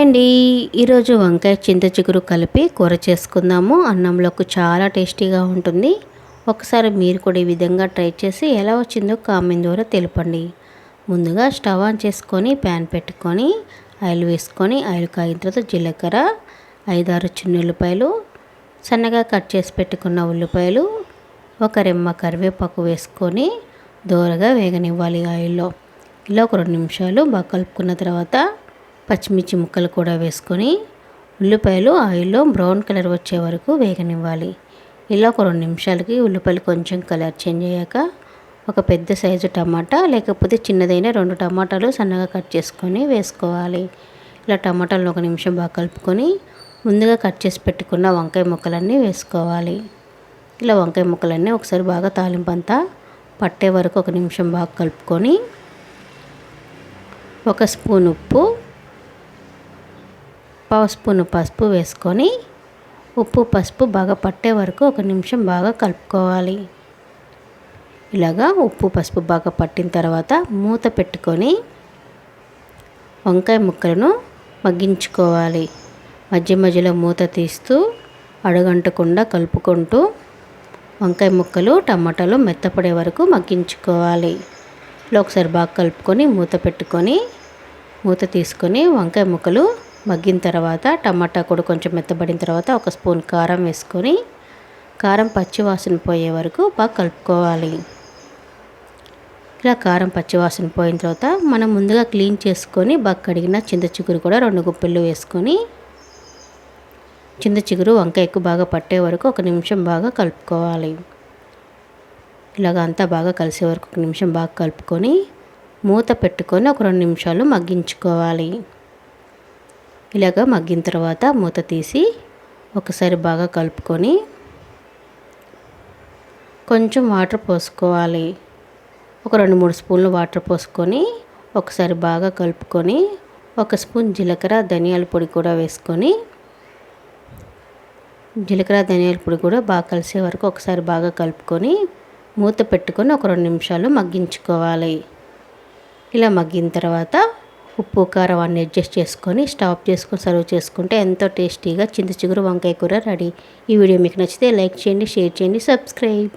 Hi అండి. ఈరోజు వంకాయ చింత చిగురు కలిపి కూర చేసుకుందాము. అన్నంలోకి చాలా టేస్టీగా ఉంటుంది. ఒకసారి మీరు కూడా ఈ విధంగా ట్రై చేసి ఎలా వచ్చిందో కామెంట్ ద్వారా తెలపండి. ముందుగా స్టవ్ ఆన్ చేసుకొని ప్యాన్ పెట్టుకొని ఆయిల్ వేసుకొని ఆయిల్ కాగిన తర్వాత జీలకర్ర ఐదారు చిన్న ఉల్లిపాయలు సన్నగా కట్ చేసి పెట్టుకున్న ఉల్లిపాయలు ఒక రెమ్మ కరివేపాకు వేసుకొని దోరగా వేగనివ్వాలి ఆయిల్లో. ఇలా ఒక రెండు నిమిషాలు బాగా కలుపుకున్న తర్వాత పచ్చిమిర్చి ముక్కలు కూడా వేసుకొని ఉల్లిపాయలు ఆయిల్లో బ్రౌన్ కలర్ వచ్చే వరకు వేగనివ్వాలి. ఇలా ఒక రెండు నిమిషాలకి ఉల్లిపాయలు కొంచెం కలర్ చేంజ్ అయ్యాక ఒక పెద్ద సైజు టమాటా లేకపోతే చిన్నదైన రెండు టమాటాలు సన్నగా కట్ చేసుకొని వేసుకోవాలి. ఇలా టమాటాలను ఒక నిమిషం బాగా కలుపుకొని ముందుగా కట్ చేసి పెట్టుకున్న వంకాయ ముక్కలన్నీ వేసుకోవాలి. ఇలా వంకాయ ముక్కలన్నీ ఒకసారి బాగా తాలింపంతా పట్టే వరకు ఒక నిమిషం బాగా కలుపుకొని ఒక స్పూన్ ఉప్పు పావు స్పూను పసుపు వేసుకొని ఉప్పు పసుపు బాగా పట్టే వరకు ఒక నిమిషం బాగా కలుపుకోవాలి. ఇలాగా ఉప్పు పసుపు బాగా పట్టిన తర్వాత మూత పెట్టుకొని వంకాయ ముక్కలను మగ్గించుకోవాలి. మధ్య మధ్యలో మూత తీస్తూ అడుగంటకుండా కలుపుకుంటూ వంకాయ ముక్కలు టమాటాలు మెత్తపడే వరకు మగ్గించుకోవాలి. ఇలా ఒకసారి బాగా కలుపుకొని మూత పెట్టుకొని మూత తీసుకొని వంకాయ ముక్కలు మగ్గిన తర్వాత టమాటా కూడా కొంచెం మెత్తబడిన తర్వాత ఒక స్పూన్ కారం వేసుకొని కారం పచ్చివాసన పోయే వరకు బాగా కలుపుకోవాలి. ఇలా కారం పచ్చివాసన పోయిన తర్వాత మనం ముందుగా క్లీన్ చేసుకొని బాగా కడిగిన చింత చిగురు కూడా రెండు గుప్పెళ్ళు వేసుకొని చింత చిగురు వంకాయ ఎక్కువ బాగా పట్టే వరకు ఒక నిమిషం బాగా కలుపుకోవాలి. ఇలాగ అంతా బాగా కలిసే వరకు ఒక నిమిషం బాగా కలుపుకొని మూత పెట్టుకొని ఒక రెండు నిమిషాలు మగ్గించుకోవాలి. ఇలాగ మగ్గిన తర్వాత మూత తీసి ఒకసారి బాగా కలుపుకొని కొంచెం వాటర్ పోసుకోవాలి. ఒక రెండు మూడు స్పూన్లు వాటర్ పోసుకొని ఒకసారి బాగా కలుపుకొని ఒక స్పూన్ జీలకర్ర ధనియాల పొడి కూడా వేసుకొని జీలకర్ర ధనియాల పొడి కూడా బాగా కలిసే వరకు ఒకసారి బాగా కలుపుకొని మూత పెట్టుకొని ఒక రెండు నిమిషాలు మగ్గించుకోవాలి. ఇలా మగ్గిన తర్వాత ఉప్పు కారం అన్ని అడ్జస్ట్ చేసుకొని స్టాప్ చేసుకొని సర్వ్ చేసుకుంటే ఎంతో టేస్టీగా చింత చిగురు వంకాయ కూర రెడీ. ఈ వీడియో మీకు నచ్చితే లైక్ చేయండి షేర్ చేయండి సబ్స్క్రైబ్.